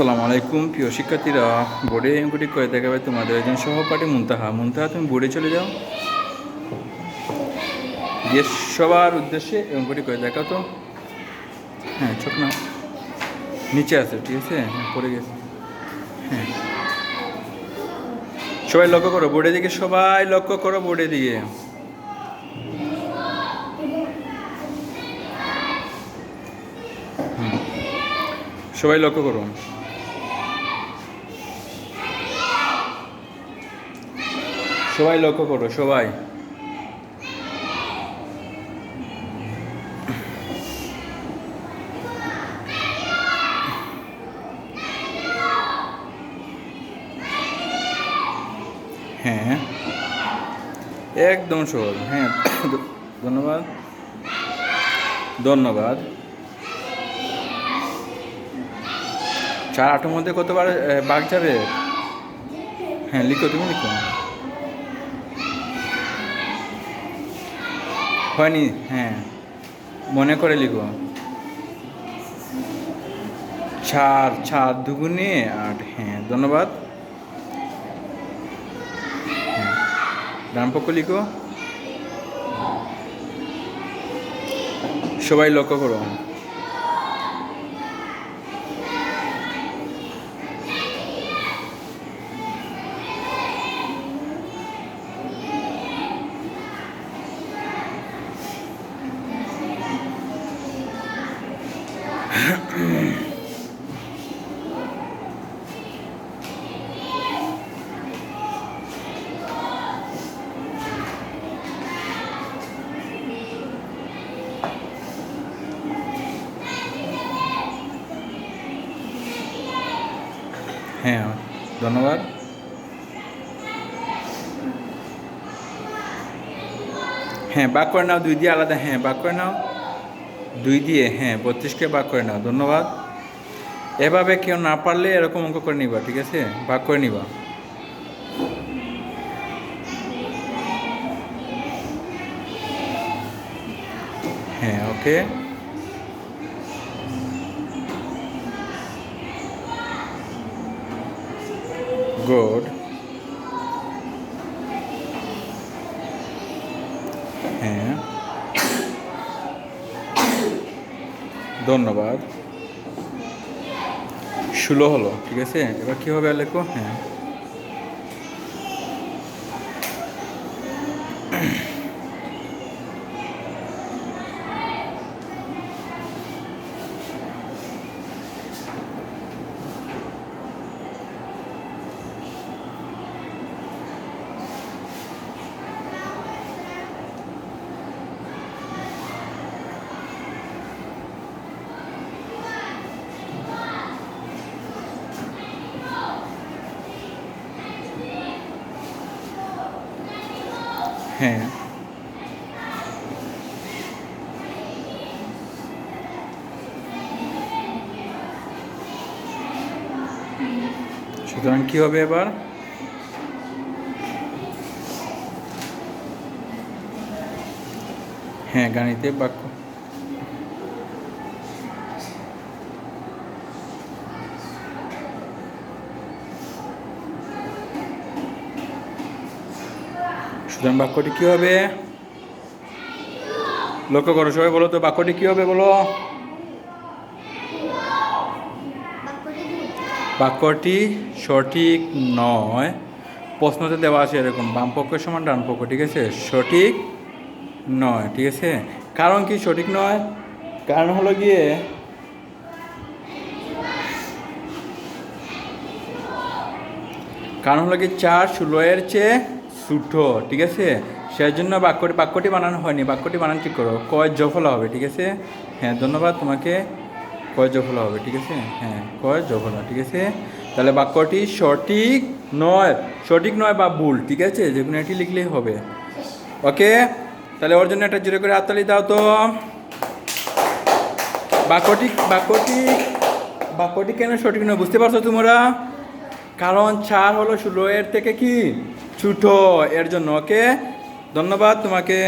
আসসালামু আলাইকুম। প্রিয় শিক্ষার্থীরা, বোর্ডে অঙ্কটি করে দেখাবে তোমাদের একজন সহপাঠী মুনতাহা। মুনতাহা, তুমি বোর্ডে চলে যাও। গিয়ে সবার উদ্দেশ্যে এই অঙ্কটি করে দেখাও তো। হ্যাঁ ছোট না। নিচে আছে, ঠিক আছে? হ্যাঁ পড়ে গেছে। হ্যাঁ। সবাই লক্ষ্য করো বোর্ডে দিকে সবাই লক্ষ্য করো বোর্ডে দিকে। সবাই লক্ষ্য করুন সবাই লক্ষ্য করো, সবাই। হ্যাঁ। একদম সহজ হ্যাঁ। ধন্যবাদ। ধন্যবাদ। চার আটের মধ্যে কতবার বাঘ যাবে? হ্যাঁ লিখো, তুমি লিখো। হয়নি হ্যাঁ। মনে করে লিখো। চার চার দুগুণে আট হ্যাঁ ধন্যবাদ। হ্যাঁ ডান পক্ষ লিখো। সবাই লক্ষ্য করো। হ্যাঁ ধন্যবাদ। হ্যাঁ বাক করে নাও দুই দিয়ে আলাদা। হ্যাঁ বাক করে নাও। দুই দিয়ে হ্যাঁ বত্রিশকে বাক করে নাও, ধন্যবাদ। এভাবে কেউ না পারলে এরকম অঙ্ক করে নিবা, ঠিক আছে? ভাগ করে নিবা। হ্যাঁ ওকে। গুড। হ্যাঁ। ধন্যবাদ। ষোলো হলো ঠিক আছে? এবার কী হবে লেখো? হ্যাঁ। হ্যাঁ। সুতরাং কি হবে এবার? হ্যাঁ গাণিতে বাক্য। সুতরাং বাক্যটি কি হবে? লক্ষ্য করো, সবাই বলো তো, বাক্যটি কী হবে বলো? বাক্যটি সঠিক নয়। প্রশ্নতে দেওয়া আছে এরকম, বাম পক্ষ সমান ডান পক্ষ, ঠিক আছে? সঠিক নয়, ঠিক আছে? কারণ কি সঠিক নয়? কারণ হলো গিয়ে কারণ হলো কি চার ষোলো এর চেয়ে ছোটো ঠিক আছে? সেই জন্য বাক্যটি বাক্যটি বানানো হয়নি। বাক্যটি বানান ঠিক করো। কয় জফলা হবে, ঠিক আছে? হ্যাঁ ধন্যবাদ তোমাকে। কয় জফলা হবে, ঠিক আছে? হ্যাঁ কয় জফলা ঠিক আছে? তাহলে বাক্যটি সঠিক নয়। সঠিক নয় বা ভুল, ঠিক আছে? যে কোনো একটি লিখলেই হবে। ওকে? তাহলে ওর জন্য একটা জোরে করে হাততালি দাও তো। বাক্যটি বাক্যটি বাক্যটি কেন সঠিক নয় বুঝতে পারছ তোমরা? কারণ চার হলো ষোলো, এর থেকে কি? ছোটো এর জন্য ওকে ধন্যবাদ তোমাকে।